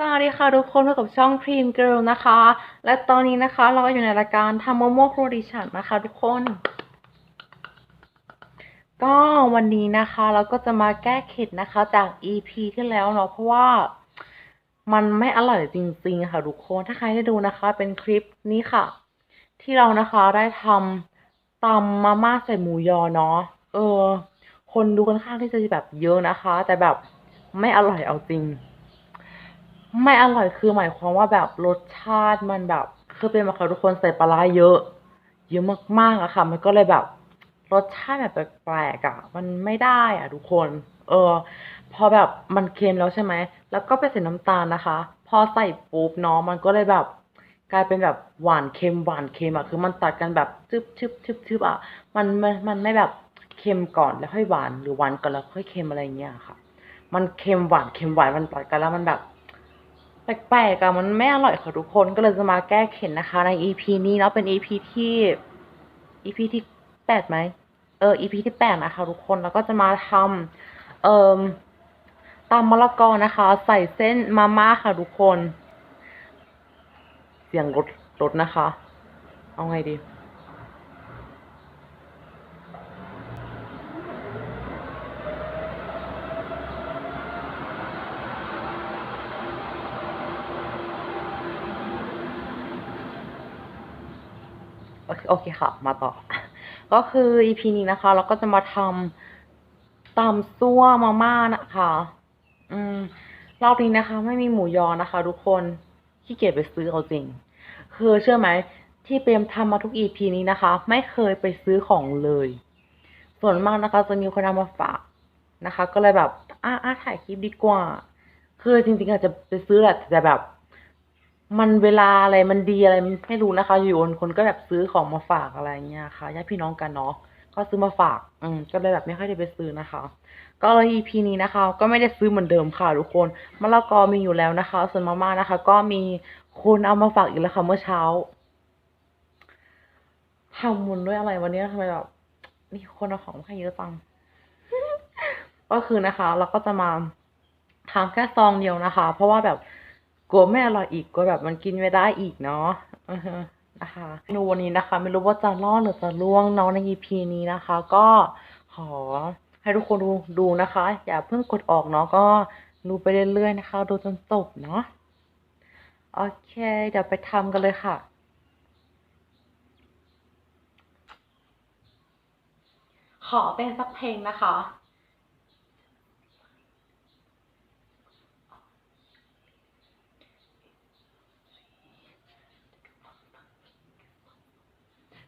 สวัสดีค่ะทุกคนพบกับช่อง Dream Girl นะคะ และตอนนี้นะคะเราก็อยู่ในรายการทำโมโมโครดิชันนะคะทุกคน ก็วันนี้นะคะเราก็จะมาแก้เข็ดนะคะจาก EP ที่แล้วเนาะเพราะว่ามันไม่อร่อยจริงๆค่ะทุกคนถ้าใครได้ดูนะคะ เป็นคลิปนี้ค่ะ ที่เรานะคะได้ทำตำมาม่าใส่หมูยอเนาะเออ คนดูค่อนข้างที่จะแบบเยอะนะคะ แต่แบบไม่อร่อยเอาจริง ไม่อร่อยคือหมายความว่าแบบรสชาติมันแบบคือเป็นมาค่ะทุกคนใส่ปลาร้าเยอะ เยอะมากๆอะค่ะ มันก็เลยแบบ รสชาติแบบแปลกๆอะมันไม่ได้อะทุกคน เออ พอแบบมันเค็มแล้วใช่ไหมแล้วก็ไปใส่น้ำตาลนะคะ พอใส่ปุ๊บเนาะมันก็เลยแบบ กลายเป็นแบบหวานเค็มหวานเค็มอะคือมันตัดกันแบบจึบชึบชึบชึบอะมันมันมันไม่แบบเค็มก่อนแล้วค่อยหวานหรือหวานก่อนแล้วค่อยเค็มอะไรเงี้ยค่ะ มันเค็มหวานเค็มหวานมันตัดกันแล้วมันแบบ แปลกๆอะมันไม่อร่อยค่ะทุกคนก็เลยจะมาแก้เข็นนะคะ ใน EP นี้เนาะเป็น EP ที่ EP ที่แปดไหมเออ EP ที่แปดนะคะทุกคนแล้วก็จะมาทำเอ่อตำมะละกอนะคะ ใส่เส้นมาม่าค่ะทุกคน เสียงรถรถนะคะ เอาไงดี โอเคค่ะ มาต่อ ก็คือ EP นี้นะคะ เราก็จะมาทำตำซั่วมาม่านะคะ อืม รอบนี้นะคะ ไม่มีหมูยอนะคะ ทุกคนขี้เกียจไปซื้อเอาจริง คือเชื่อไหม ที่เปรมทำมาทุก EP นี้นะคะ ไม่เคยไปซื้อของเลย ส่วนมากนะคะ จะมีคนเอามาฝากนะคะ ก็เลยแบบ อะอะถ่ายคลิปดีกว่า คือจริงๆอาจจะไปซื้อแหละแต่แบบ มันเวลาอะไรมันดีอะไรไม่รู้นะคะ อยู่ๆคนก็แบบซื้อของมาฝากอะไรเงี้ยค่ะญาติพี่น้องกันเนาะก็ซื้อมาฝาก อืมก็เลยแบบไม่ค่อยได้ไปซื้อนะคะ ก็เลย EP นี้นะคะ ก็ไม่ได้ซื้อเหมือนเดิมค่ะทุกคนมะละกอมีอยู่แล้วนะคะ ส่วนมาม่านะคะ ก็มีคนเอามาฝากอีกแล้วค่ะเมื่อเช้าทำมุนด้วยอะไรวันนี้ทำไมแบบมีคนเอาของมาให้เยอะจังก็คือนะคะ เราก็จะมาทำแค่ซองเดียวนะคะ เพราะว่าแบบ กลัวไม่อร่อยอีกกลัวแบบมันกินไม่ได้อีกเนาะนะคะเมนูวันนี้นะคะ ไม่รู้ว่าจะรอดหรือจะล่วงเนาะใน EP นี้นะคะ ก็ขอให้ทุกคนดูดูนะคะ อย่าเพิ่งกดออกเนาะก็ดูไปเรื่อยๆนะคะ ดูจนจบเนาะโอเค เดี๋ยวไปทำกันเลยค่ะขอเป็นสักเพลงนะคะ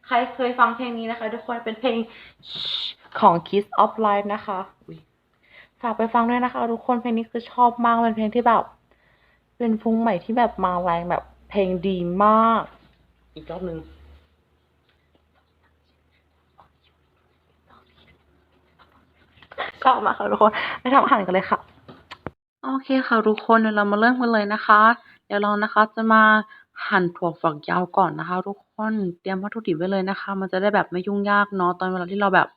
ใครเคยฟังเพลงนี้นะคะ ทุกคนเป็นเพลงของ Kiss of Life นะคะฝากไปฟังด้วยนะคะ ทุกคนเพลงนี้คือชอบมากเป็นเพลงที่แบบ เป็นฟุ้งใหม่ที่แบบมาแรงแบบเพลงดีมาก อีกรอบหนึ่งชอบมากค่ะทุกคนไปทำอาหารกันเลยค่ะ โอเคค่ะทุกคนเดี๋ยวเรามาเริ่มกันเลยนะคะ เดี๋ยวเรานะคะจะมาหั่นถั่วฝักยาวก่อนนะคะ ทุกคน เตรียมวัตถุดิบไว้เลยนะคะ มันจะได้แบบไม่ยุ่งยากเนาะตอนเวลาที่เราแบบ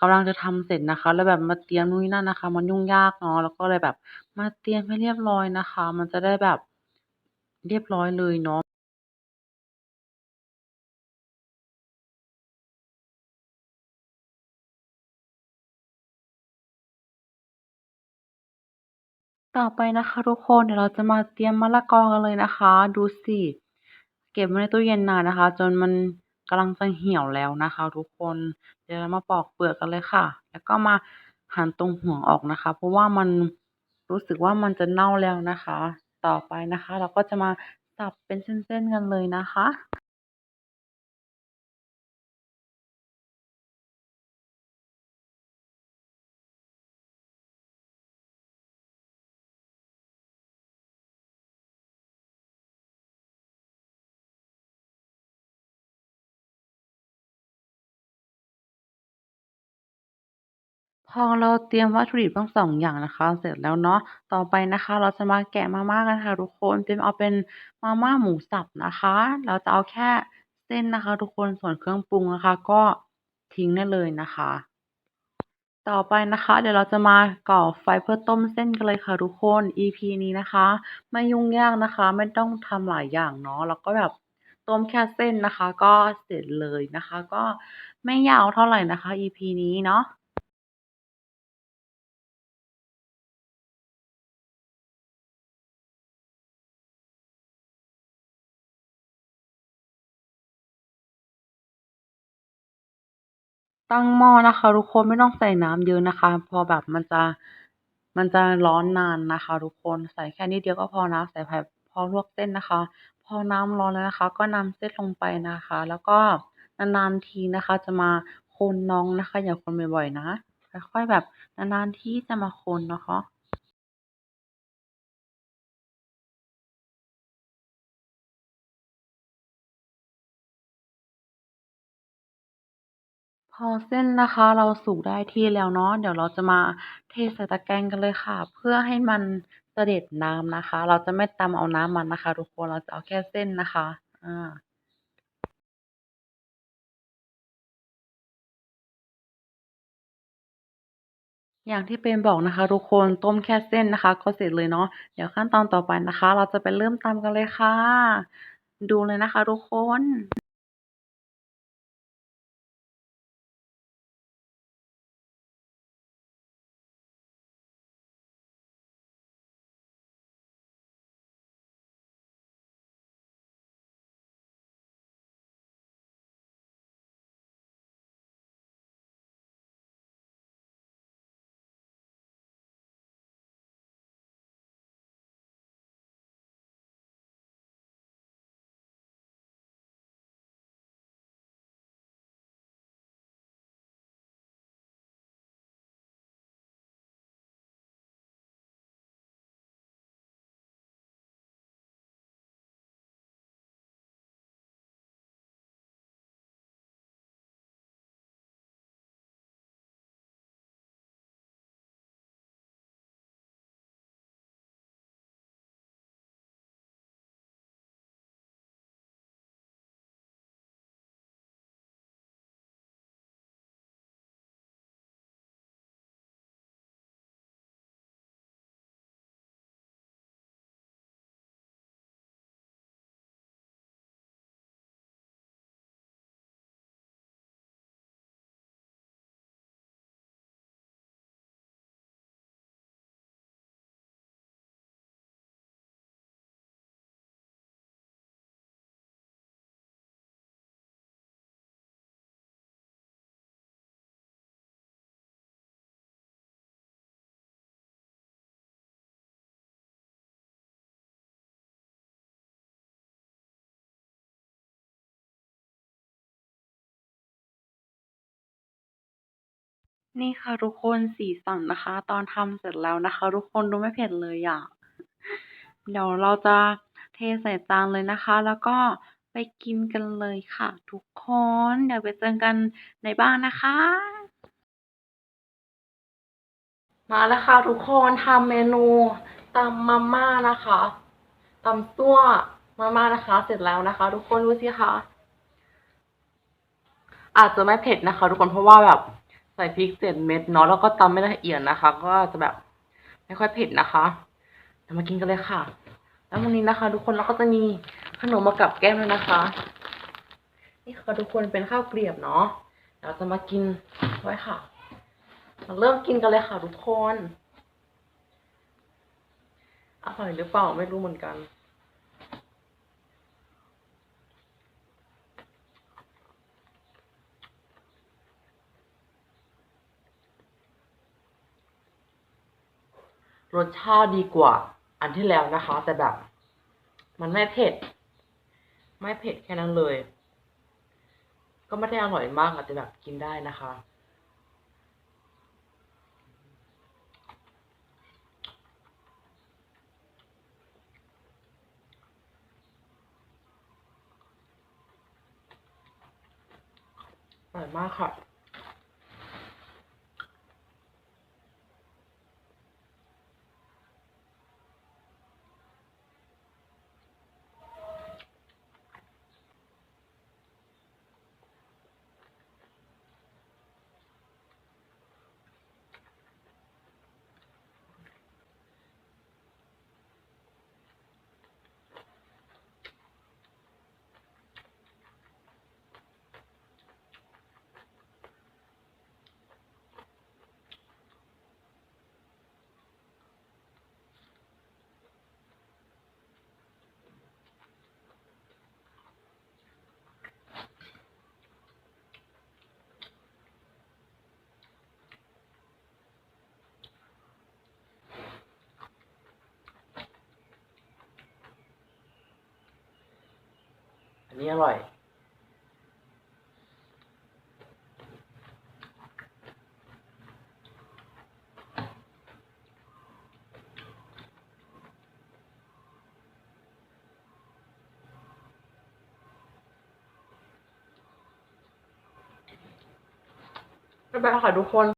กำลังจะทำเสร็จนะคะ แล้วแบบมาเตรียมนู่นนี่นั่นนะคะ มันยุ่งยากเนาะแล้วก็เลยแบบมาเตรียมให้เรียบร้อยนะคะ มันจะได้แบบเรียบร้อยเลยเนาะต่อไปนะคะทุกคนเดี๋ยวเราจะมาเตรียมมะละกอกันเลยนะคะ ดูสิ เก็บไว้ในตู้เย็นนานนะคะ จนมันกำลังจะเหี่ยวแล้วนะคะ ทุกคน เดี๋ยวเรามาปอกเปลือกกันเลยค่ะ แล้วก็มาหั่นตรงหัวออกนะคะ เพราะว่ามันรู้สึกว่ามันจะเน่าแล้วนะคะ ต่อไปนะคะ เราก็จะมาสับเป็นเส้นๆกันเลยนะคะ พอเราเตรียมวัตถุดิบทั้งสองอย่างนะคะ เสร็จแล้วเนาะต่อไปนะคะ เราจะมาแกะมาม่ากันค่ะ ทุกคนเตรียมเอาเป็นมาม่าหมูสับนะคะ เราจะเอาแค่เส้นนะคะ ทุกคนส่วนเครื่องปรุงนะคะ ก็ทิ้งได้เลยนะคะ ต่อไปนะคะ เดี๋ยวเราจะมาก่อไฟเพื่อต้มเส้นกันเลยค่ะทุกคน EP นี้นะคะ ไม่ยุ่งยากนะคะ ไม่ต้องทำหลายอย่างเนาะแล้วก็แบบต้มแค่เส้นนะคะ ก็เสร็จเลยนะคะ ก็ไม่ยาวเท่าไหร่นะคะ EP นี้เนาะ ตั้งหม้อนะคะ ทุกคนไม่ต้องใส่น้ำเยอะนะคะ พอแบบมันจะมันจะร้อนนานนะคะ ทุกคนใส่แค่นี้เดียวก็พอนะใส่แผ่พอลวกเส้นนะคะ พอน้ำร้อนแล้วนะคะ ก็นำเส้นลงไปนะคะ แล้วก็นานๆทีนะคะ จะมาคนน้องนะคะ อย่าคนบ่อยๆนะค่อยๆแบบนานๆทีจะมาคนนะคะ พอเส้นนะคะเราสุกได้ที่แล้วเนาะเดี๋ยวเราจะมาเทใส่ตะแกรงกันเลยค่ะ เพื่อให้มันเสด็จน้ำนะคะ เราจะไม่ตำเอาน้ำมันนะคะ ทุกคนเราจะเอาแค่เส้นนะคะอ่าอย่างที่เป็นบอกนะคะ ทุกคนต้มแค่เส้นนะคะ ก็เสร็จเลยเนาะเดี๋ยวขั้นตอนต่อไปนะคะ เราจะไปเริ่มตำกันเลยค่ะ ดูเลยนะคะ ทุกคน นี่ค่ะทุกคนสีสันนะคะ ตอนทำเสร็จแล้วนะคะ ทุกคนดูไม่เผ็ดเลยอะเดี๋ยวเราจะเทใส่จานเลยนะคะ แล้วก็ไปกินกันเลยค่ะ ทุกคน เดี๋ยวไปเจอกันในบ้านนะคะ มาแล้วค่ะทุกคนทำเมนูตำมาม่านะคะตำซั่วมาม่านะคะ เสร็จแล้วนะคะ ทุกคนดูสิคะอาจจะไม่เผ็ดนะคะ ทุกคนเพราะว่าแบบ ใส่พริกเจ็ดเม็ดเนาะแล้วก็ตำไม่ละเอียดนะคะ ก็จะแบบไม่ค่อยเผ็ดนะคะเดี๋ยวมากินกันเลยค่ะ แล้ววันนี้นะคะ ทุกคนเราก็จะมีขนมมากับแก้มด้วนะคะ นี่ค่ะทุกคนเป็นข้าวเกลียบเนาะเดี๋ยวจะมากินไว้ค่ะมาเริ่มกินกันเลยค่ะทุกคนอร่อยหรือเปล่าไม่รู้เหมือนกัน รสชาติดีกว่า อันที่แล้วนะคะ แต่แบบ มันไม่เผ็ด ไม่เผ็ดแค่นั้นเลย ก็ไม่ได้อร่อยมากอาจจะแบบกินได้นะคะอร่อยมากค่ะ นี่อร่อย บ๊ายบายค่ะทุกคน